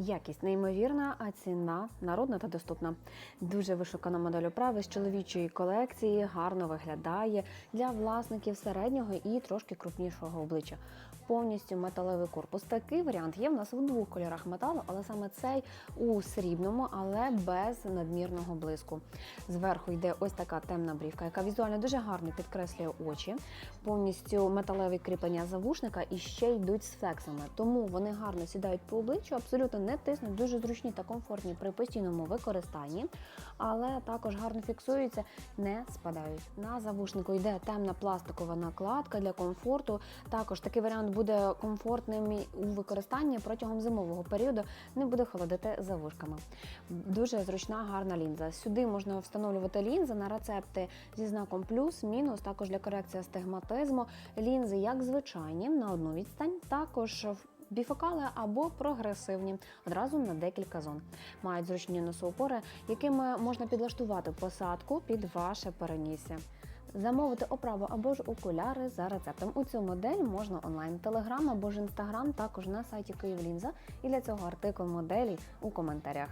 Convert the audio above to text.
Якість неймовірна, а ціна народна та доступна. Дуже вишукана модель оправи з чоловічої колекції, гарно виглядає для власників середнього і трошки крупнішого обличчя. Повністю металевий корпус. Такий варіант є в нас у двох кольорах металу, але саме цей у срібному, але без надмірного блиску. Зверху йде ось така темна брівка, яка візуально дуже гарно підкреслює очі. Повністю металеві кріплення завушника і ще йдуть з флексами. Тому вони гарно сідають по обличчю, абсолютно не тиснуть, дуже зручні та комфортні при постійному використанні, але також гарно фіксуються, не спадають. На завушнику йде темна пластикова накладка для комфорту. Також такий варіант буде комфортним у використанні протягом зимового періоду, не буде холодити за вушками. Дуже зручна, гарна лінза. Сюди можна встановлювати лінзи на рецепти зі знаком плюс, мінус, також для корекції астигматизму. Лінзи як звичайні на одну відстань, також біфокали або прогресивні одразу на декілька зон. Мають зручні носоупори, якими можна підлаштувати посадку під ваше перенісся. Замовити оправу або ж окуляри за рецептом. У цю модель можна онлайн, телеграм або ж інстаграм, також на сайті Київлінза. І для цього артикул моделі у коментарях.